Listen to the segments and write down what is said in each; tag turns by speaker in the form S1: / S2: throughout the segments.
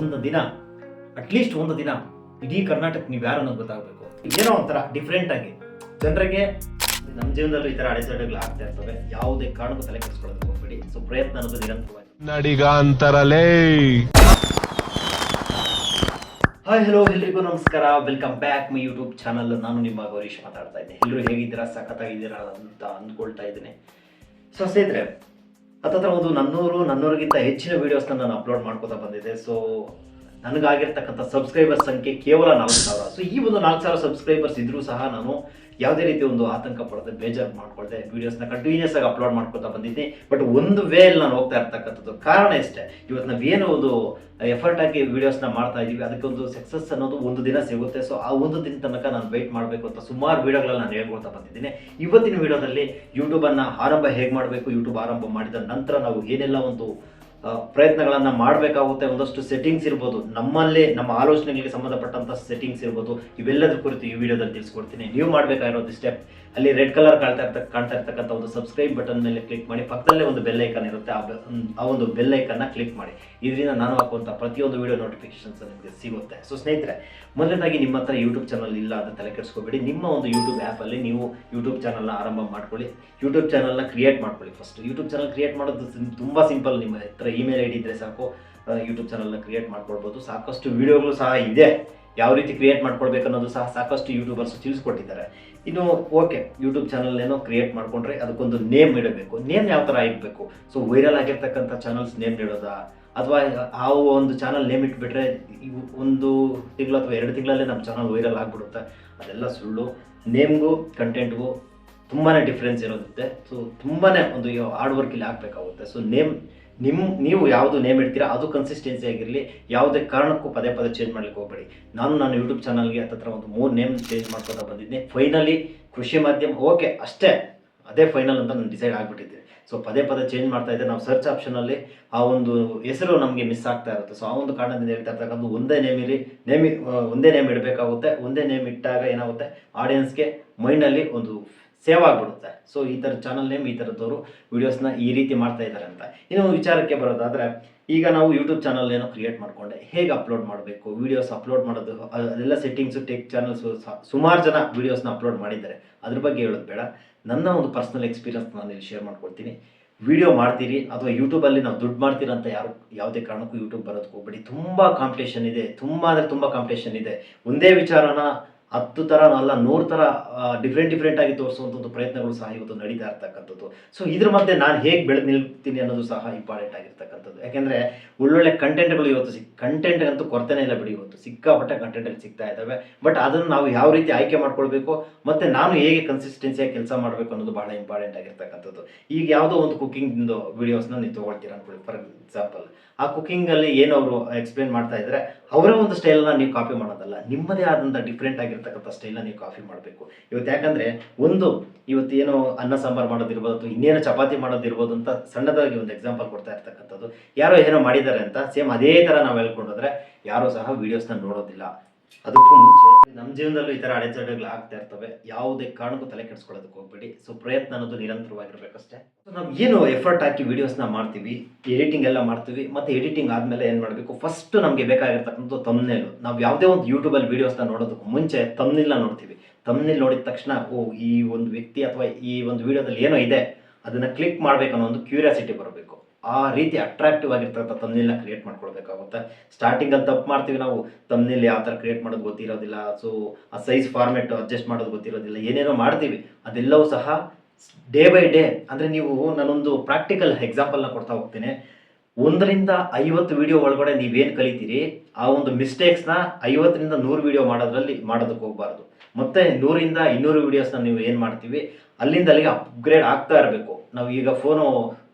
S1: ಒಂದು ದಿನ ಅಟ್ಲೀಸ್ಟ್ ಒಂದು ದಿನ ಇಡೀ ಕರ್ನಾಟಕ ನೀವು ಯಾರು ಅನ್ನೋದು ಗೊತ್ತಾಗಬೇಕು. ಏನೋ ಒಂಥರ ಡಿಫ್ರೆಂಟ್ ಆಗಿ ಜನರಿಗೆ ನಮ್ಮ ಜೀವನದಲ್ಲೂ ಈ ಥರ ಅಡೆತಡೆಗಳು ಆಗ್ತಾ ಇರ್ತವೆ. ಯಾವುದೇ ಕಾರಣಕ್ಕೂ ತಲೆ ಕೆಡಿಸ್ಕೊಳ್ಳೋದಕ್ಕೆ ಹೋಗ್ಬೇಡಿ. ಸೊ ಪ್ರಯತ್ನ ಅನ್ನೋದು ನಿರಂತರವಾಗಿ.
S2: ನಡಿಗಾಂತರಲೇ.
S1: ಹಾಯ್ ಹಲೋ ಎಲ್ರಿಗೂ ನಮಸ್ಕಾರ. Welcome back my YouTube channel ನಾನು ನಿಮ್ಮ ಗೌರೀಶ್ ಮಾತಾಡ್ತಾ ಇದ್ದೇನೆ. ಎಲ್ಲರೂ ಹೇಗಿದ್ದೀರಾ? ಸಖತ್ತಾಗಿದ್ದೀರಾ ಅಂತ ಅಂದ್ಕೊಳ್ತಾ ಇದ್ದೀನಿ. ಸೊ ಸ್ನೇಹಿತರೆ ಹತ್ತತ್ರ ಒಂದು ನನ್ನೂರು, ನನ್ನೂರಿಗಿಂತ ಹೆಚ್ಚಿನ ವೀಡಿಯೋಸ್ನ ನಾನು ಅಪ್ಲೋಡ್ ಮಾಡ್ಕೋತಾ ಬಂದಿದ್ದೆ. ಸೊ ನನಗಾಗಿರ್ತಕ್ಕಂಥ ಸಬ್ಸ್ಕ್ರೈಬರ್ಸ್ ಸಂಖ್ಯೆ ಕೇವಲ ನಾಲ್ಕು ಸಾವಿರ. ಸೊ ಈ ಒಂದು ನಾಲ್ಕು ಸಾವಿರ ಸಬ್ಸ್ಕ್ರೈಬರ್ಸ್ ಇದ್ರೂ ಸಹ ನಾನು ಯಾವುದೇ ರೀತಿ ಒಂದು ಆತಂಕ ಪಡದೆ, ಬೇಜಾರು ಮಾಡ್ಕೊಳ್ದೆ ವೀಡಿಯೋಸ್ನ ಕಂಟಿನ್ಯೂಸ್ ಆಗಿ ಅಪ್ಲೋಡ್ ಮಾಡ್ಕೊತಾ ಬಂದಿದ್ದೀನಿ ಬಟ್ ಒಂದು ವೇ ಅಲ್ಲಿ ನಾನು ಹೋಗ್ತಾ ಇರ್ತಕ್ಕಂಥದ್ದು, ಕಾರಣ ಇಷ್ಟೇ ಇವತ್ತು ನಾವೇನು ಒಂದು ಎಫರ್ಟ್ ಹಾಕಿ ವೀಡಿಯೋಸ್ನ ಮಾಡ್ತಾ ಇದೀವಿ ಅದಕ್ಕೊಂದು ಸಕ್ಸಸ್ ಅನ್ನೋದು ಒಂದು ದಿನ ಸಿಗುತ್ತೆ. ಸೊ ಆ ಒಂದು ದಿನ ತನಕ ನಾನು ವೆಯ್ಟ್ ಮಾಡಬೇಕು ಅಂತ ಸುಮಾರು ವೀಡಿಯೋಗಳಲ್ಲಿ ನಾನು ಹೇಳ್ಕೊಳ್ತಾ ಬಂದಿದ್ದೀನಿ. ಇವತ್ತಿನ ವೀಡಿಯೋದಲ್ಲಿ ಯೂಟ್ಯೂಬನ್ನು ಆರಂಭ ಹೇಗೆ ಮಾಡಬೇಕು ಯೂಟ್ಯೂಬ್ ಆರಂಭ ಮಾಡಿದ ನಂತರ ನಾವು ಏನೆಲ್ಲ ಒಂದು ಪ್ರಯತ್ನಗಳನ್ನ ಮಾಡಬೇಕಾಗುತ್ತೆ ಒಂದಷ್ಟು ಸೆಟ್ಟಿಂಗ್ಸ್ ಇರ್ಬೋದು. ನಮ್ಮಲ್ಲಿ, ನಮ್ಮ ಆಲೋಚನೆಗಳಿಗೆ ಸಂಬಂಧಪಟ್ಟಂತ ಸೆಟ್ಟಿಂಗ್ಸ್ ಇರ್ಬೋದು. ಇವೆಲ್ಲದ್ರ ಕುರಿತು ಈ ವಿಡಿಯೋದಲ್ಲಿ ತಿಳಿಸ್ಕೊಡ್ತೀನಿ. ನೀವು ಮಾಡಬೇಕಾಗಿರೋದು ಸ್ಟೆಪ್ ಅಲ್ಲಿ ರೆಡ್ ಕಲರ್ ಕಾಣ್ತಾ ಇರ್ತ, ಕಾಣ್ತಾ ಇರ್ತಕ್ಕಂಥ ಒಂದು ಸಬ್ಸ್ಕ್ರೈಬ್ ಬಟನ್ ಮೇಲೆ ಕ್ಲಿಕ್ ಮಾಡಿ, ಪಕ್ಕದಲ್ಲೇ ಒಂದು ಬೆಲ್ ಐಕನ್ ಇರುತ್ತೆ, ಆ ಒಂದು ಬೆಲ್ ಐಕನ್ನ ಕ್ಲಿಕ್ ಮಾಡಿ. ಇದರಿಂದ ನಾನು ಹಾಕುವಂಥ ಪ್ರತಿಯೊಂದು ವಿಡಿಯೋ ನೋಟಿಫಿಕೇಶನ್ಸ್ ನಿಮಗೆ ಸಿಗುತ್ತೆ. ಸೊ ಸ್ನೇಹಿತರೆ, ಮೊದಲನೇದಾಗಿ ನಿಮ್ಮ ಹತ್ರ ಯೂಟ್ಯೂಬ್ ಚಾನಲ್ ಇಲ್ಲ ಅಂತ ತಲೆ ಕೆಡಿಸ್ಕೋಬೇಡಿ. ನಿಮ್ಮ ಒಂದು ಯೂಟ್ಯೂಬ್ ಆ್ಯಪಲ್ಲಿ ನೀವು ಯೂಟ್ಯೂಬ್ ಚಾನಲ್ನ ಆರಂಭ ಮಾಡ್ಕೊಳ್ಳಿ. ಯೂಟ್ಯೂಬ್ ಚಾನಲ್ನ ಕ್ರಿಯೇಟ್ ಮಾಡ್ಕೊಳ್ಳಿ ಫಸ್ಟ್ ಯೂಟ್ಯೂಬ್ ಚಾನಲ್ ಕ್ರಿಯೇಟ್ ಮಾಡೋದು ತುಂಬ ಸಿಂಪಲ್ ನಿಮ್ಮ ಹತ್ರ ಇಮೇಲ್ ಐ ಡಿ ಇದ್ರೆ ಸಾಕು. ಯೂಟ್ಯೂಬ್ ಚಾನಲ್ನ ಕ್ರಿಯೇಟ್ ಮಾಡ್ಕೊಳ್ಬೋದು. ಸಾಕಷ್ಟು ವೀಡಿಯೋಗಳು ಸಹ ಇದೆ. ಯಾವ ರೀತಿ ಕ್ರಿಯೇಟ್ ಮಾಡ್ಕೊಳ್ಬೇಕು ಅನ್ನೋದು ಸಹ ಸಾಕಷ್ಟು ಯೂಟ್ಯೂಬರ್ಸ್ ತಿಳಿಸ್ಕೊಟ್ಟಿದ್ದಾರೆ. ಇನ್ನು ಓಕೆ ಯೂಟ್ಯೂಬ್ ಚಾನಲ್ ಏನೋ ಕ್ರಿಯೇಟ್ ಮಾಡ್ಕೊಂಡ್ರೆ ಅದಕ್ಕೊಂದು ನೇಮ್ ಇಡಬೇಕು. ನೇಮ್ ಯಾವ ಥರ ಇಡಬೇಕು? ಸೊ ವೈರಲ್ ಆಗಿರ್ತಕ್ಕಂಥ ಚಾನಲ್ಸ್ ನೇಮ್ ಇಡೋದಾ? ಅಥವಾ ಆ ಒಂದು ಚಾನಲ್ ನೇಮ್ ಇಟ್ಬಿಟ್ರೆ ಒಂದು ತಿಂಗಳು ಅಥವಾ ಎರಡು ತಿಂಗಳಲ್ಲೇ ನಮ್ಮ ಚಾನಲ್ ವೈರಲ್ ಆಗಿಬಿಡುತ್ತೆ? ಅದೆಲ್ಲ ಸುಳ್ಳು. ನೇಮ್ಗೂ ಕಂಟೆಂಟ್ಗೂ ತುಂಬಾ ಡಿಫ್ರೆನ್ಸ್ ಇರೋದಿದೆ ಸೊ ತುಂಬಾ ಒಂದು ಹಾರ್ಡ್ ವರ್ಕ್ ಇಲ್ಲಿ ಹಾಕ್ಬೇಕಾಗುತ್ತೆ ಸೊ ನೇಮ್ ನಿಮ್ಮ, ನೀವು ಯಾವುದು ನೇಮ್ ಇಡ್ತೀರಾ, ಅದು ಕನ್ಸಿಸ್ಟೆನ್ಸಿ ಆಗಿರಲಿ, ಯಾವುದೇ ಕಾರಣಕ್ಕೂ ಪದೇ ಪದೇ ಚೇಂಜ್ ಮಾಡ್ಲಿಕ್ಕೆ ಹೋಗಬೇಡಿ. ನಾನು ನನ್ನ ಯೂಟ್ಯೂಬ್ ಚಾನಲ್ಗೆ ಹತ್ತತ್ರ ಒಂದು ಮೂರು ನೇಮ್ ಚೇಂಜ್ ಮಾಡ್ಕೊತಾ ಬಂದಿದ್ದೆ ಫೈನಲಿ ಕೃಷಿ ಮಾಧ್ಯಮ ಓಕೆ ಅಷ್ಟೇ. ಅದೇ ಫೈನಲ್ ಅಂತ ನಾನು ಡಿಸೈಡ್ ಆಗಿಬಿಟ್ಟಿದ್ದೆ. ಸೊ ಪದೇ ಪದೇ ಚೇಂಜ್ ಮಾಡ್ತಾ ಇದ್ದೆ. ನಾವು ಸರ್ಚ್ ಆಪ್ಷನಲ್ಲಿ ಆ ಒಂದು ಹೆಸರು ನಮಗೆ ಮಿಸ್ ಆಗ್ತಾ ಇರುತ್ತೆ. ಸೊ ಆ ಒಂದು ಕಾರಣದಿಂದ ಹೇಳ್ತಾ ಇರ್ತಕ್ಕಂಥ ಒಂದೇ ನೇಮ್ ಇರಿ. ನೇಮ್ ಒಂದೇ ನೇಮ್ ಇಡಬೇಕಾಗುತ್ತೆ. ಒಂದೇ ನೇಮ್ ಇಟ್ಟಾಗ ಏನಾಗುತ್ತೆ? ಆಡಿಯನ್ಸ್ಗೆ ಮೈಂಡಲ್ಲಿ ಒಂದು ಸೇವ್ ಆಗಿಬಿಡುತ್ತೆ. ಸೊ ಈ ಥರ ಚಾನಲ್ ನೇಮ್ ಈ ಥರದವರು ವೀಡಿಯೋಸ್ನ ಈ ರೀತಿ ಮಾಡ್ತಾ ಇದ್ದಾರೆ ಅಂತ ಇನ್ನು ವಿಚಾರಕ್ಕೆ ಬರೋದಾದರೆ, ಈಗ ನಾವು ಯೂಟ್ಯೂಬ್ ಚಾನಲ್ ಏನೋ ಕ್ರಿಯೇಟ್ ಮಾಡಿಕೊಂಡೆ. ಹೇಗೆ ಅಪ್ಲೋಡ್ ಮಾಡಬೇಕು? ವೀಡಿಯೋಸ್ ಅಪ್ಲೋಡ್ ಮಾಡೋದು, ಅದೆಲ್ಲ ಸೆಟ್ಟಿಂಗ್ಸು ಟೆಕ್ ಚಾನಲ್ಸ್ ಸುಮಾರು ಜನ ವೀಡಿಯೋಸ್ನ ಅಪ್ಲೋಡ್ ಮಾಡಿದ್ದಾರೆ. ಅದ್ರ ಬಗ್ಗೆ ಹೇಳೋದು ಬೇಡ. ನನ್ನ ಒಂದು ಪರ್ಸನಲ್ ಎಕ್ಸ್ಪೀರಿಯನ್ಸ್ ನಾನು ಇಲ್ಲಿ ಶೇರ್ ಮಾಡ್ಕೊಳ್ತೀನಿ ವಿಡಿಯೋ ಮಾಡ್ತೀರಿ, ಅಥವಾ ಯೂಟ್ಯೂಬಲ್ಲಿ ನಾವು ದುಡ್ಡು ಮಾಡ್ತೀರ ಅಂತ ಯಾರು, ಯಾವುದೇ ಕಾರಣಕ್ಕೂ ಯೂಟ್ಯೂಬ್ ಬರೋದಕ್ಕೆ ಹೋಗ್ಬೇಡಿ. ತುಂಬ ಕಾಂಪಿಟೇಷನ್ ಇದೆ. ತುಂಬ ಅಂದರೆ ತುಂಬ ಕಾಂಪಿಟೇಷನ್ ಇದೆ. ಒಂದೇ ವಿಚಾರನ ಹತ್ತು ಥರ ಅಲ್ಲ, ನೂರು ಥರ ಡಿಫ್ರೆಂಟ್ ಡಿಫ್ರೆಂಟ್ ಆಗಿ ತೋರಿಸುವಂಥ ಒಂದು ಪ್ರಯತ್ನಗಳು ಸಹ ಇವತ್ತು ನಡೀತಾ ಇರ್ತಕ್ಕಂಥದ್ದು. ಸೊ ಇದ್ರ ಮಧ್ಯೆ ನಾನು ಹೇಗೆ ಬೆಳೆದು ನಿಲ್ತೀನಿ ಅನ್ನೋದು ಸಹ ಇಂಪಾರ್ಟೆಂಟ್ ಆಗಿರ್ತಕ್ಕಂಥದ್ದು. ಯಾಕೆಂದರೆ ಒಳ್ಳೊಳ್ಳೆ ಕಂಟೆಂಟ್ಗಳು ಇವತ್ತು ಸಿಕ್ ಕಂಟೆಂಟ್ ಅಂತೂ ಕೊರತೆನೇ ಇಲ್ಲ ಬಿಡಿ ಇವತ್ತು. ಸಿಕ್ಕಾಪಟ್ಟೆ ಕಂಟೆಂಟ್ ಸಿಗ್ತಾ ಇದ್ದಾವೆ. ಬಟ್ ಅದನ್ನು ನಾವು ಯಾವ ರೀತಿ ಆಯ್ಕೆ ಮಾಡ್ಕೊಳ್ಬೇಕು, ಮತ್ತು ನಾನು ಹೇಗೆ ಕನ್ಸಿಸ್ಟೆನ್ಸಿಯಾಗಿ ಕೆಲಸ ಮಾಡಬೇಕು ಅನ್ನೋದು ಬಹಳ ಇಂಪಾರ್ಟೆಂಟ್ ಆಗಿರ್ತಕ್ಕಂಥದ್ದು. ಈಗ ಯಾವುದೋ ಒಂದು ಕುಕ್ಕಿಂಗ್ದು ವೀಡಿಯೋಸ್ನ ನೀವು ತೊಗೊಳ್ತೀರ ಅನ್ಕೊಳ್ಳಿ. ಫಾರ್ ಎಕ್ಸಾಂಪಲ್ ಆ ಕುಕ್ಕಿಂಗಲ್ಲಿ ಏನು ಅವರು ಎಕ್ಸ್ಪ್ಲೇನ್ ಮಾಡ್ತಾ ಇದ್ದಾರೆ ಅವರ ಒಂದು ಸ್ಟೈಲನ್ನ ನೀವು ಕಾಪಿ ಮಾಡೋದಲ್ಲ. ನಿಮ್ಮದೇ ಆದಂಥ ಡಿಫ್ರೆಂಟ್ ಆಗಿರ್ತಕ್ಕಂಥ ಸ್ಟೈಲ್ನ ನೀವು ಕಾಫಿ ಮಾಡಬೇಕು. ಇವತ್ತು ಯಾಕಂದರೆ ಒಂದು, ಇವತ್ತು ಏನೋ ಅನ್ನ ಸಾಂಬಾರು ಮಾಡೋದಿರ್ಬೋದು ಅಥವಾ ಇನ್ನೇನು ಚಪಾತಿ ಮಾಡೋದಿರ್ಬೋದು ಅಂತ ಸಣ್ಣದಾಗಿ ಒಂದು ಎಕ್ಸಾಂಪಲ್ ಕೊಡ್ತಾ ಇರ್ತಕ್ಕಂಥದ್ದು. ಯಾರೋ ಏನೋ ಮಾಡಿದ್ದಾರೆ ಅಂತ ಸೇಮ್ ಅದೇ ಥರ ನಾವು ಹೇಳ್ಕೊಂಡೋದ್ರೆ ಯಾರೂ ಸಹ ವೀಡಿಯೋಸ್ನ ನೋಡೋದಿಲ್ಲ. ಅದಕ್ಕೂ ಮುಂಚೆ ನಮ್ಮ ಜೀವನದಲ್ಲೂ ಈ ಥರ ಅಡೆತಡೆಗಳು ಆಗ್ತಾ ಇರ್ತವೆ. ಯಾವುದೇ ಕಾರಣಕ್ಕೂ ತಲೆ ಕೆಡಿಸ್ಕೊಳ್ಳೋದಕ್ಕೆ ಹೋಗ್ಬೇಡಿ. ಸೊ ಪ್ರಯತ್ನ ಅನ್ನೋದು ನಿರಂತರವಾಗಿರ್ಬೇಕಷ್ಟೇ. ನಾವು ಏನು ಎಫರ್ಟ್ ಹಾಕಿ ವೀಡಿಯೋಸ್ನ ಮಾಡ್ತೀವಿ ಎಡಿಟಿಂಗ್ ಎಲ್ಲ ಮಾಡ್ತೀವಿ, ಮತ್ತು ಎಡಿಟಿಂಗ್ ಆದಮೇಲೆ ಏನು ಮಾಡಬೇಕು? ಫಸ್ಟ್ ನಮಗೆ ಬೇಕಾಗಿರ್ತಕ್ಕಂಥ ತಮ್ನೇಲು ನಾವು ಯಾವುದೇ ಒಂದು ಯೂಟ್ಯೂಬಲ್ಲಿ ವೀಡಿಯೋಸ್ನ ನೋಡೋದಕ್ಕೂ ಮುಂಚೆ ತಮ್ನಿಲ್ನ ನೋಡ್ತೀವಿ. ತಮ್ನಿಲ್ ನೋಡಿದ ತಕ್ಷಣ, ಓ, ಈ ಒಂದು ವ್ಯಕ್ತಿ ಅಥವಾ ಈ ಒಂದು ವಿಡಿಯೋದಲ್ಲಿ ಏನೋ ಇದೆ, ಅದನ್ನು ಕ್ಲಿಕ್ ಮಾಡಬೇಕನ್ನೋ ಒಂದು ಕ್ಯೂರಿಯಾಸಿಟಿ ಬರಬೇಕು ಆ ರೀತಿ ಅಟ್ರಾಕ್ಟಿವ್ ಆಗಿರ್ತಕ್ಕಂಥ ತಮ್ನಿಲ್ನ ಕ್ರಿಯೇಟ್ ಮಾಡ್ಕೊಳ್ಬೇಕಾಗುತ್ತೆ. ಸ್ಟಾರ್ಟಿಂಗಲ್ಲಿ ತಪ್ಪು ಮಾಡ್ತೀವಿ ನಾವು ತಮ್ನಿಲ್ ಯಾವ ಥರ ಕ್ರಿಯೇಟ್ ಮಾಡೋದು ಗೊತ್ತಿರೋದಿಲ್ಲ ಸೊ ಆ ಸೈಜ್ ಫಾರ್ಮೆಟ್ ಅಡ್ಜಸ್ಟ್ ಮಾಡೋದು ಗೊತ್ತಿರೋದಿಲ್ಲ, ಏನೇನೋ ಮಾಡ್ತೀವಿ, ಅದೆಲ್ಲವೂ ಸಹ ಡೇ ಬೈ ಡೇ ಅಂದರೆ ನೀವು ನಾನೊಂದು ಪ್ರಾಕ್ಟಿಕಲ್ ಎಕ್ಸಾಂಪಲ್ನ ಕೊಡ್ತಾ ಹೋಗ್ತೀನಿ. ಒಂದರಿಂದ ಐವತ್ತು ವಿಡಿಯೋ ಒಳಗಡೆ ನೀವೇನು ಕಲಿತೀರಿ, ಆ ಒಂದು ಮಿಸ್ಟೇಕ್ಸ್ನ ಐವತ್ತರಿಂದ ನೂರು ವಿಡಿಯೋ ಮಾಡೋದ್ರಲ್ಲಿ ಮಾಡೋದಕ್ಕೆ ಹೋಗಬಾರ್ದು. ಮತ್ತೆ ನೂರಿಂದ ಇನ್ನೂರು ವಿಡಿಯೋಸ್ನ ನೀವು ಏನು ಮಾಡ್ತೀವಿ, ಅಲ್ಲಿಂದ ಅಲ್ಲಿಗೆ ಅಪ್ಗ್ರೇಡ್ ಆಗ್ತಾ ಇರಬೇಕು. ನಾವು ಈಗ ಫೋನು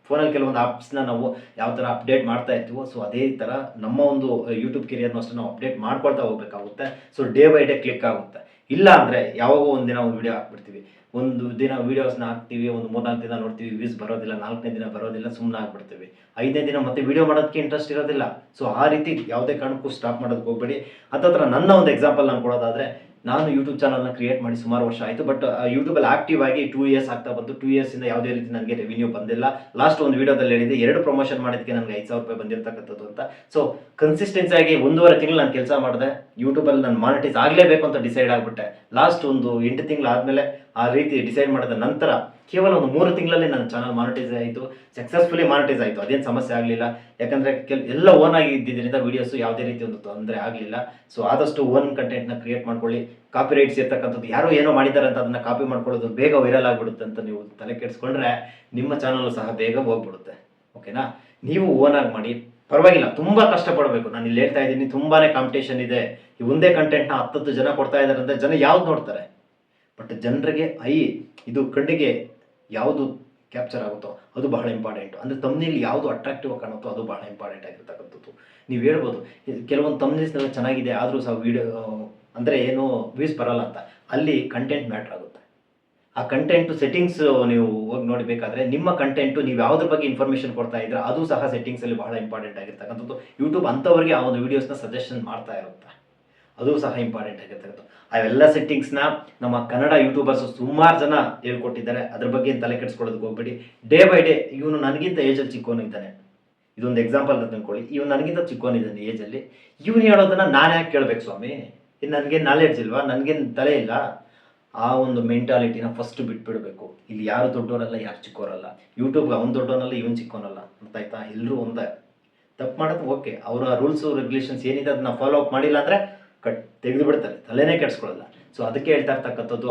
S1: ಫೋನಲ್ಲಿ ಕೆಲವೊಂದು ಆಪ್ಸ್ನ ನಾವು ಯಾವ ಥರ ಅಪ್ಡೇಟ್ ಮಾಡ್ತಾ ಇರ್ತೀವೋ ಸೊ ಅದೇ ಥರ ನಮ್ಮ ಒಂದು ಯೂಟ್ಯೂಬ್ ಕೆರಿಯರ್ನ ಅಷ್ಟೇ ನಾವು ಅಪ್ಡೇಟ್ ಮಾಡ್ಕೊಳ್ತಾ ಹೋಗ್ಬೇಕಾಗುತ್ತೆ. So day by day click ಆಗುತ್ತೆ. ಇಲ್ಲ ಅಂದರೆ ಯಾವಾಗೋ ಒಂದು ದಿನ ಒಂದು ವೀಡಿಯೋ ಹಾಕ್ಬಿಡ್ತೀವಿ. ಒಂದು ದಿನ ವೀಡಿಯೋಸ್ನ ಹಾಕ್ತೀವಿ, ಒಂದು ಮೂರ್ನಾಲ್ಕು ದಿನ ನೋಡ್ತೀವಿ ವ್ಯೂಸ್ ಬರೋದಿಲ್ಲ, ನಾಲ್ಕನೇ ದಿನ ಬರೋದಿಲ್ಲ ಸುಮ್ಮನೆ ಆಗ್ಬಿಡ್ತೀವಿ. ಐದನೇ ದಿನ ಮತ್ತೆ ವಿಡಿಯೋ ಮಾಡೋದಕ್ಕೆ ಇಂಟ್ರೆಸ್ಟ್ ಇರೋದಿಲ್ಲ. ಸೊ ಆ ರೀತಿ ಯಾವುದೇ ಕಾರಣಕ್ಕೂ ಸ್ಟಾಪ್ ಮಾಡೋದಕ್ಕೆ ಹೋಗ್ಬೇಡಿ. ಹತ್ತತ್ರ ನನ್ನ ಒಂದು ಎಕ್ಸಾಂಪಲ್ ನಾನು ಕೊಡೋದಾದರೆ ನಾನು ಯೂಟ್ಯೂಬ್ ಚಾನಲ್ನ ಕ್ರಿಯೇಟ್ ಮಾಡಿ ಸುಮಾರು ವರ್ಷ ಆಯಿತು ಬಟ್ ಯೂಟ್ಯೂಬಲ್ಲಿ ಆಕ್ಟಿವ್ ಆಗಿ ಟೂ ಇಯರ್ಸ್ ಆಗ್ತಾ ಬಂತು. ಟೂ ಇಯರ್ಸಿಂದ ಯಾವುದೇ ರೀತಿ ನನಗೆ ರೆವಿನ್ಯೂ ಬಂದಿಲ್ಲ. ಲಾಸ್ಟ್ ಒಂದು ವಿಡಿಯೋದಲ್ಲಿ ಹೇಳಿದೆ, ಎರಡು ಪ್ರಮೋಷನ್ ಮಾಡೋದಕ್ಕೆ ನನಗೆ ಐದು ಸಾವಿರ ರೂಪಾಯಿ ಬಂದಿರತಕ್ಕಂಥದ್ದು ಅಂತ. ಸೊ ಕನ್ಸಿಸ್ಟೆನ್ಸಿ ಆಗಿ ಒಂದೂವರೆ ತಿಂಗಳು ನಾನು ಕೆಲಸ ಮಾಡಿದೆ. ಯೂಟ್ಯೂಬಲ್ಲಿ ನಾನು ಮಾನಿಟೈಸ್ ಆಗಲೇಬೇಕು ಅಂತ ಡಿಸೈಡ್ ಆಗಿಬಿಟ್ಟೆ. ಲಾಸ್ಟ್ ಒಂದು ಎಂಟು ತಿಂಗಳು ಆದಮೇಲೆ ಆ ರೀತಿ ಡಿಸೈಡ್ ಮಾಡಿದ ನಂತರ ಕೇವಲ ಒಂದು ಮೂರು ತಿಂಗಳಲ್ಲಿ ನನ್ನ ಚಾನಲ್ ಮಾನಿಟೈಸ್ ಆಯಿತು ಸಕ್ಸಸ್ಫುಲಿ ಮಾನಿಟೈಸ್ ಆಯಿತು. ಅದೇನು ಸಮಸ್ಯೆ ಆಗಲಿಲ್ಲ. ಯಾಕಂದರೆ ಕೆಲ, ಎಲ್ಲ ಓನ್ ಆಗಿ ಇದ್ದಿದ್ದರಿಂದ ವೀಡಿಯೋಸು ಯಾವುದೇ ರೀತಿ ಒಂದು ತೊಂದರೆ ಆಗಲಿಲ್ಲ. ಸೊ ಆದಷ್ಟು ಓನ್ ಕಂಟೆಂಟ್ನ ಕ್ರಿಯೇಟ್ ಮಾಡ್ಕೊಳ್ಳಿ. ಕಾಪಿ ರೈಟ್ಸ್ ಇರ್ತಕ್ಕಂಥದ್ದು ಯಾರೋ ಏನೋ ಮಾಡಿದ್ದಾರೆ ಅಂತ ಅದನ್ನು ಕಾಪಿ ಮಾಡ್ಕೊಳ್ಳೋದು ಬೇಗ ವೈರಲ್ ಆಗಿಬಿಡುತ್ತೆ ಅಂತ ನೀವು ತಲೆ ಕೆಡಿಸ್ಕೊಂಡ್ರೆ ನಿಮ್ಮ ಚಾನಲ್ ಸಹ ಬೇಗ ಹೋಗ್ಬಿಡುತ್ತೆ. ಓಕೆನಾ ನೀವು ಓನ್ ಆಗಿ ಮಾಡಿ. ಪರವಾಗಿಲ್ಲ, ತುಂಬ ಕಷ್ಟಪಡಬೇಕು. ನಾನು ಇಲ್ಲಿ ಹೇಳ್ತಾ ಇದ್ದೀನಿ ತುಂಬಾ ಕಾಂಪಿಟೇಷನ್ ಇದೆ. ಈ ಒಂದೇ ಕಂಟೆಂಟ್ನ ಹತ್ತತ್ತು ಜನ ಕೊಡ್ತಾ ಇದ್ದಾರೆ ಅಂದರೆ ಜನ ಯಾವ್ದು ನೋಡ್ತಾರೆ? ಬಟ್ ಜನರಿಗೆ ಐ ಇದು ಕಣ್ಣಿಗೆ ಯಾವುದು ಕ್ಯಾಪ್ಚರ್ ಆಗುತ್ತೋ ಅದು ಬಹಳ ಇಂಪಾರ್ಟೆಂಟು ಅಂದರೆ ತಮ್ಮನೇಲಿ ಯಾವುದು ಅಟ್ರಾಕ್ಟಿವ್ ಆಗಿ ಕಾಣುತ್ತೋ ಅದು ಬಹಳ ಇಂಪಾರ್ಟೆಂಟ್ ಆಗಿರ್ತಕ್ಕಂಥದ್ದು. ನೀವು ಹೇಳ್ಬೋದು, ಕೆಲವೊಂದು ತಮ್ನಿಲ್ಸ್ನೆಲ್ಲ ಚೆನ್ನಾಗಿದೆ, ಆದರೂ ಸಹ ವೀಡಿಯೋ ಅಂದರೆ ಏನು ವ್ಯೂಸ್ ಬರಲ್ಲ ಅಂತ, ಅಲ್ಲಿ ಕಂಟೆಂಟ್ ಮ್ಯಾಟ್ರ್ ಆಗುತ್ತೆ. ಆ ಕಂಟೆಂಟ್ ಸೆಟ್ಟಿಂಗ್ಸ್ ನೀವು ಹೋಗಿ ನೋಡಬೇಕಾದ್ರೆ ನಿಮ್ಮ ಕಂಟೆಂಟು ನೀವು ಯಾವುದ್ರ ಬಗ್ಗೆ ಇನ್ಫಾರ್ಮೇಷನ್ ಕೊಡ್ತಾ ಇದ್ರೆ ಅದು ಸಹ ಸೆಟ್ಟಿಂಗ್ಸಲ್ಲಿ ಬಹಳ ಇಂಪಾರ್ಟೆಂಟ್ ಆಗಿರ್ತಕ್ಕಂಥದ್ದು. ಯೂಟ್ಯೂಬ್ ಅಂಥವ್ರಿಗೆ ಆ ಒಂದು ವೀಡಿಯೋಸ್ನ ಸಜೆಷನ್ ಮಾಡ್ತಾ ಇರುತ್ತೆ. ಅದು ಸಹ ಇಂಪಾರ್ಟೆಂಟ್ ಆಗಿರ್ತಕ್ಕಂಥ ಅವೆಲ್ಲ ಸೆಟ್ಟಿಂಗ್ಸ್ನ ನಮ್ಮ ಕನ್ನಡ ಯೂಟ್ಯೂಬರ್ಸ್ ಸುಮಾರು ಜನ ಹೇಳ್ಕೊಟ್ಟಿದ್ದಾರೆ. ಅದ್ರ ಬಗ್ಗೆ ತಲೆ ಕೆಡಿಸ್ಕೊಳ್ಳೋದಕ್ಕೆ ಹೋಗ್ಬೇಡಿ. ಡೇ ಬೈ ಡೇ ಇವನು ನನಗಿಂತ ಏಜಲ್ಲಿ ಚಿಕ್ಕವನಿದ್ದಾನೆ ಇದೊಂದು ಎಕ್ಸಾಂಪಲ್ ಅಂತ ಅನ್ಕೊಳ್ಳಿ ಇವನು ನನಗಿಂತ ಚಿಕ್ಕವನಿದ್ದಾನೆ ಏಜಲ್ಲಿ ಇವನು ಹೇಳೋದನ್ನ ನಾನು ಯಾಕೆ ಕೇಳ್ಬೇಕು ಸ್ವಾಮಿ? ಇದು ನನಗೆ ನಾಲೆಡ್ಜ್ ಇಲ್ವಾ? ನನಗೇನು ತಲೆ ಇಲ್ಲ? ಆ ಒಂದು ಮೆಂಟಾಲಿಟಿನ ಫಸ್ಟ್ ಬಿಟ್ಬಿಡ್ಬೇಕು. ಇಲ್ಲಿ ಯಾರು ದೊಡ್ಡವರಲ್ಲ ಯಾರು ಚಿಕ್ಕವರಲ್ಲ ಯೂಟ್ಯೂಬ್ಗೆ ಅವ್ನು ದೊಡ್ಡವನಲ್ಲ ಇವನು ಚಿಕ್ಕವನಲ್ಲ ಅಂತ ಆಯ್ತಾ? ಎಲ್ಲರೂ ಒಂದೇ. ತಪ್ಪು ಮಾಡೋದು ಓಕೆ ಅವರ ರೂಲ್ಸು ರೆಗ್ಯುಲೇಷನ್ಸ್ ಏನಿದೆ ಅದನ್ನ ಫಾಲೋ ಅಪ್ ಮಾಡಿಲ್ಲ ಅಂದರೆ ಕಟ್ ತೆಗೆದು ಬಿಡ್ತಾರೆ ತಲೆನೇ ಕೆಡಿಸ್ಕೊಳ್ಳಲ್ಲ. ಸೊ ಅದಕ್ಕೆ ಹೇಳ್ತಾ ಇರ್ತಕ್ಕಂಥದ್ದು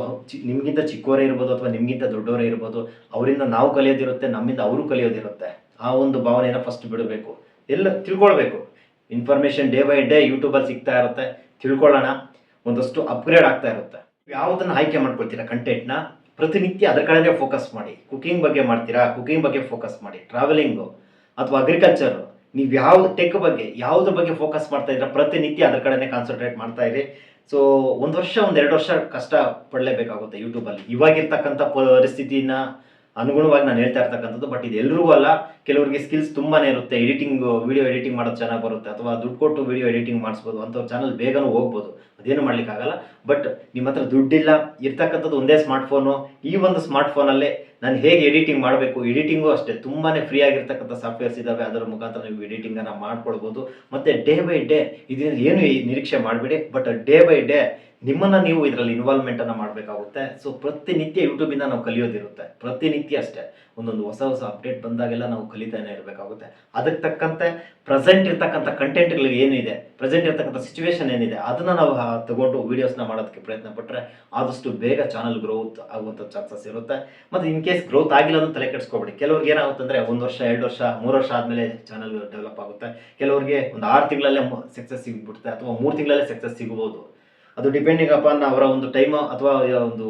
S1: ನಿಮಗಿಂತ ಚಿಕ್ಕವರೇ ಇರ್ಬೋದು ಅಥವಾ ನಿಮಗಿಂತ ದೊಡ್ಡವರೇ ಇರ್ಬೋದು, ಅವರಿಂದ ನಾವು ಕಲಿಯೋದಿರುತ್ತೆ, ನಮ್ಮಿಂದ ಅವರು ಕಲಿಯೋದಿರುತ್ತೆ. ಆ ಒಂದು ಭಾವನೆಯನ್ನು ಫಸ್ಟ್ ಬಿಡಬೇಕು. ಎಲ್ಲ ತಿಳ್ಕೊಳ್ಬೇಕು. ಇನ್ಫಾರ್ಮೇಷನ್ ಡೇ ಬೈ ಡೇ ಯೂಟ್ಯೂಬಲ್ಲಿ ಸಿಗ್ತಾ ಇರುತ್ತೆ. ತಿಳ್ಕೊಳ್ಳೋಣ. ಒಂದಷ್ಟು ಅಪ್ಗ್ರೇಡ್ ಆಗ್ತಾ ಇರುತ್ತೆ. ಯಾವುದನ್ನು ಆಯ್ಕೆ ಮಾಡ್ಕೊಳ್ತೀರಾ ಕಂಟೆಂಟ್ನ ಪ್ರತಿನಿತ್ಯ ಅದರ ಕಡೆನೇ ಫೋಕಸ್ ಮಾಡಿ. ಕುಕಿಂಗ್ ಬಗ್ಗೆ ಮಾಡ್ತೀರಾ? ಕುಕಿಂಗ್ ಬಗ್ಗೆ ಫೋಕಸ್ ಮಾಡಿ. ಟ್ರಾವೆಲಿಂಗು ಅಥವಾ ಅಗ್ರಿಕಲ್ಚರ್ ನೀವು ಯಾವ ಟೆಕ್ ಬಗ್ಗೆ, ಯಾವುದ್ರ ಬಗ್ಗೆ ಫೋಕಸ್ ಮಾಡ್ತಾ ಇದ್ರೆ ಪ್ರತಿನಿತ್ಯ ಅದ್ರ ಕಡೆನೇ ಕಾನ್ಸಂಟ್ರೇಟ್ ಮಾಡ್ತಾ ಇರಿ. ಸೊ ಒಂದು ವರ್ಷ, ಒಂದು ಎರಡು ವರ್ಷ ಕಷ್ಟ ಪಡಲೇಬೇಕಾಗುತ್ತೆ ಯೂಟ್ಯೂಬಲ್ಲಿ ಇವಾಗಿರ್ತಕ್ಕಂಥ ಪರಿಸ್ಥಿತಿನ ಅನುಗುಣವಾಗಿ ನಾನು ಹೇಳ್ತಾ ಇರ್ತಕ್ಕಂಥದ್ದು ಬಟ್ ಇದು ಎಲ್ರಿಗೂ ಅಲ್ಲ. ಕೆಲವರಿಗೆ ಸ್ಕಿಲ್ಸ್ ತುಂಬಾನೇ ಇರುತ್ತೆ. ಎಡಿಟಿಂಗ್ ವಿಡಿಯೋ ಎಡಿಟಿಂಗ್ ಮಾಡೋದು ಚೆನ್ನಾಗಿ ಬರುತ್ತೆ. ಅಥವಾ ದುಡ್ಡು ಕೊಟ್ಟು ವಿಡಿಯೋ ಎಡಿಟಿಂಗ್ ಮಾಡಿಸ್ಬೋದು. ಅಂಥವ್ರ ಚಾನಲ್ ಬೇಗನೂ ಹೋಗ್ಬೋದು. ಅದೇನು ಮಾಡ್ಲಿಕ್ಕಾಗಲ್ಲ. ಬಟ್ ನಿಮ್ಮ ಹತ್ರ ದುಡ್ಡಿಲ್ಲ, ಇರ್ತಕ್ಕಂಥದ್ದು ಒಂದೇ ಸ್ಮಾರ್ಟ್ಫೋನು ಈ ಒಂದು ಸ್ಮಾರ್ಟ್ಫೋನಲ್ಲೇ ನಾನು ಹೇಗೆ ಎಡಿಟಿಂಗ್ ಮಾಡಬೇಕು? ಎಡಿಟಿಂಗು ಅಷ್ಟೇ. ತುಂಬಾ ಫ್ರೀ ಆಗಿರ್ತಕ್ಕಂಥ ಸಾಫ್ಟ್ವೇರ್ಸ್ ಇದ್ದಾವೆ ಅದರ ಮುಖಾಂತರ ನೀವು ಎಡಿಟಿಂಗನ್ನು ಮಾಡ್ಕೊಳ್ಬೋದು. ಮತ್ತು ಡೇ ಬೈ ಡೇ ಇದರಲ್ಲಿ ಏನು ನಿರೀಕ್ಷೆ ಮಾಡಬೇಡಿ ಬಟ್ ಡೇ ಬೈ ಡೇ ನಿಮ್ಮನ್ನು ನೀವು ಇದರಲ್ಲಿ ಇನ್ವಾಲ್ವ್ಮೆಂಟನ್ನು ಮಾಡಬೇಕಾಗುತ್ತೆ. ಸೊ ಪ್ರತಿನಿತ್ಯ ಯೂಟ್ಯೂಬಿಂದ ನಾವು ಕಲಿಯೋದಿರುತ್ತೆ. ಪ್ರತಿನಿತ್ಯ ಅಷ್ಟೇ. ಒಂದೊಂದು ಹೊಸ ಹೊಸ ಅಪ್ಡೇಟ್ ಬಂದಾಗೆಲ್ಲ ನಾವು ಕಲಿತಾನೆ ಇರಬೇಕಾಗುತ್ತೆ. ಅದಕ್ಕೆ ತಕ್ಕಂತೆ ಪ್ರೆಸೆಂಟ್ ಇರ್ತಕ್ಕಂಥ ಕಂಟೆಂಟ್ಗಳಿಗೆ ಏನಿದೆ? ಪ್ರೆಸೆಂಟ್ ಇರ್ತಕ್ಕಂಥ ಸಿಚುವೇಶನ್ ಏನಿದೆ? ಅದನ್ನು ನಾವು ತಗೊಂಡು ವೀಡಿಯೋಸ್ನ ಮಾಡೋದಕ್ಕೆ ಪ್ರಯತ್ನ ಪಟ್ಟರೆ ಆದಷ್ಟು ಬೇಗ ಚಾನಲ್ ಗ್ರೋತ್ ಆಗುವಂಥ ಚಾನ್ಸಸ್ ಇರುತ್ತೆ. ಮತ್ತು ಇನ್ ಕೇಸ್ ಗ್ರೋತ್ ಆಗಿಲ್ಲ ಅಂತ ತಲೆ ಕೆಡಿಸ್ಕೊಬೇಡಿ. ಕೆಲವ್ರಿಗೆ ಏನಾಗುತ್ತೆ ಅಂದರೆ ಒಂದು ವರ್ಷ, ಎರಡು ವರ್ಷ, ಮೂರು ವರ್ಷ ಆದಮೇಲೆ ಚಾನಲ್ ಡೆವಲಪ್ ಆಗುತ್ತೆ. ಕೆಲವರಿಗೆ ಒಂದು ಆರು ತಿಂಗಳಲ್ಲೇ ಸಕ್ಸಸ್ ಸಿಗ್ಬಿಡುತ್ತೆ ಅಥವಾ ಮೂರು ತಿಂಗಳಲ್ಲೇ ಸಕ್ಸಸ್ ಸಿಗ್ಬೋದು. ಅದು ಡಿಪೆಂಡಿಂಗ್ ಅಪಾನ್ ಅವರ ಒಂದು ಟೈಮ್ ಅಥವಾ ಒಂದು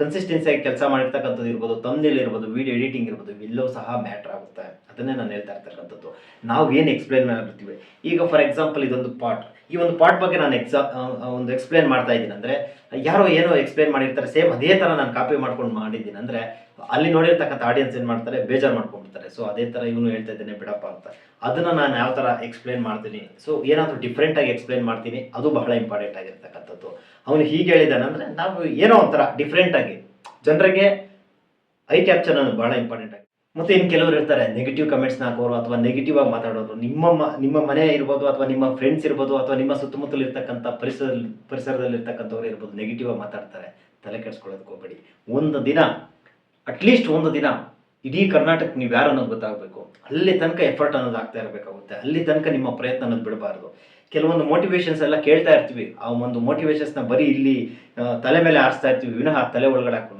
S1: ಕನ್ಸಿಸ್ಟೆನ್ಸಿಯಾಗಿ ಕೆಲಸ ಮಾಡಿರ್ತಕ್ಕಂಥದ್ದು ಇರ್ಬೋದು ತಮ್ನೇಲ್ ಇರ್ಬೋದು ವಿಡಿಯೋ ಎಡಿಟಿಂಗ್ ಇರ್ಬೋದು ವಿಲ್ಲೋ ಸಹ ಮ್ಯಾಟ್ರ್ ಆಗುತ್ತೆ. ಅದನ್ನೇ ನಾನು ಹೇಳ್ತಾ ಇರ್ತಕ್ಕಂಥದ್ದು. ನಾವು ಏನು ಎಕ್ಸ್ಪ್ಲೇನ್ ಮಾಡಿರ್ತೀವಿ ಈಗ ಫಾರ್ ಎಕ್ಸಾಂಪಲ್ ಇದೊಂದು ಪಾರ್ಟ್ ಈ ಒಂದು ಪಾರ್ಟ್ ಬಗ್ಗೆ ನಾನು ಎಕ್ಸಾ ಒಂದು ಎಕ್ಸ್ಪ್ಲೇನ್ ಮಾಡ್ತಾ ಇದ್ದೀನಿ. ಅಂದರೆ ಯಾರೋ ಏನೋ ಎಕ್ಸ್ಪ್ಲೇನ್ ಮಾಡಿರ್ತಾರೆ ಸೇಮ್ ಅದೇ ಥರ ನಾನು ಕಾಪಿ ಮಾಡ್ಕೊಂಡು ಮಾಡಿದ್ದೀನಿ. ಅಂದರೆ ಅಲ್ಲಿ ನೋಡಿರ್ತಕ್ಕಂಥ ಆಡಿಯನ್ಸ್ ಏನು ಮಾಡ್ತಾರೆ? ಬೇಜಾರು ಮಾಡ್ಕೊಂಡ್ಬಿಡ್ತಾರೆ. ಸೊ ಅದೇ ಥರ ಇವನು ಹೇಳ್ತಾ ಇದ್ದೇನೆ, ಬಿಡಪ್ಪ ಅಂತ. ಅದನ್ನು ನಾನು ಯಾವ ಥರ ಎಕ್ಸ್ಪ್ಲೇನ್ ಮಾಡ್ತೀನಿ? ಸೊ ಏನಾದರೂ ಡಿಫ್ರೆಂಟಾಗಿ ಎಕ್ಸ್ಪ್ಲೇನ್ ಮಾಡ್ತೀನಿ, ಅದು ಬಹಳ ಇಂಪಾರ್ಟೆಂಟ್ ಆಗಿರ್ತಕ್ಕಂಥದ್ದು. ಅವನು ಹೀಗೆ ಹೇಳಿದ್ದಾನೆ ಅಂದರೆ ನಾವು ಏನೋ ಒಂಥರ ಡಿಫ್ರೆಂಟಾಗಿ ಜನರಿಗೆ ಐ ಕ್ಯಾಪ್ಚರ್ ಅನ್ನೋದು ಬಹಳ ಇಂಪಾರ್ಟೆಂಟ್ ಆಗಿ. ಮತ್ತೆ ಇನ್ನು ಕೆಲವರು ಇರ್ತಾರೆ ನೆಗೆಟಿವ್ ಕಮೆಂಟ್ಸ್ನ ಹಾಕೋರು ಅಥವಾ ನೆಗೆಟಿವ್ ಆಗಿ ಮಾತಾಡೋರು. ನಿಮ್ಮ ಮ- ನಿಮ್ಮ ಮನೆ ಇರ್ಬೋದು ಅಥವಾ ನಿಮ್ಮ ಫ್ರೆಂಡ್ಸ್ ಇರ್ಬೋದು ಅಥವಾ ನಿಮ್ಮ ಸುತ್ತಮುತ್ತಲು ಇರ್ತಕ್ಕಂಥ ಪರಿಸರ, ಪರಿಸರದಲ್ಲಿ ಇರ್ತಕ್ಕಂಥವ್ರು ಇರ್ಬೋದು ನೆಗೆಟಿವ್ ಆಗಿ ಮಾತಾಡ್ತಾರೆ. ತಲೆ ಕೆಡಿಸ್ಕೊಳ್ಳೋದಕ್ಕೆ ಹೋಗ್ಬೇಡಿ. ಒಂದು ದಿನ ಅಟ್ಲೀಸ್ಟ್ ಒಂದು ದಿನ ಇಡೀ ಕರ್ನಾಟಕ ನೀವು ಯಾರು ಅನ್ನೋದು ಗೊತ್ತಾಗಬೇಕು. ಅಲ್ಲಿ ತನಕ ಎಫರ್ಟ್ ಅನ್ನೋದು ಆಗ್ತಾ ಇರಬೇಕಾಗುತ್ತೆ. ಅಲ್ಲಿ ತನಕ ನಿಮ್ಮ ಪ್ರಯತ್ನ ಅನ್ನೋದು ಬಿಡಬಾರ್ದು. ಕೆಲವೊಂದು ಮೋಟಿವೇಶನ್ಸ್ ಎಲ್ಲ ಕೇಳ್ತಾ ಇರ್ತೀವಿ. ಆ ಒಂದು ಮೋಟಿವೇಶನ್ಸ್ನ ಬರೀ ಇಲ್ಲಿ ತಲೆ ಮೇಲೆ ಆರಿಸ್ತಾ ಇರ್ತೀವಿ. ವಿನಃ ತಲೆ ಒಳಗಡೆ ಹಾಕೊಂಡು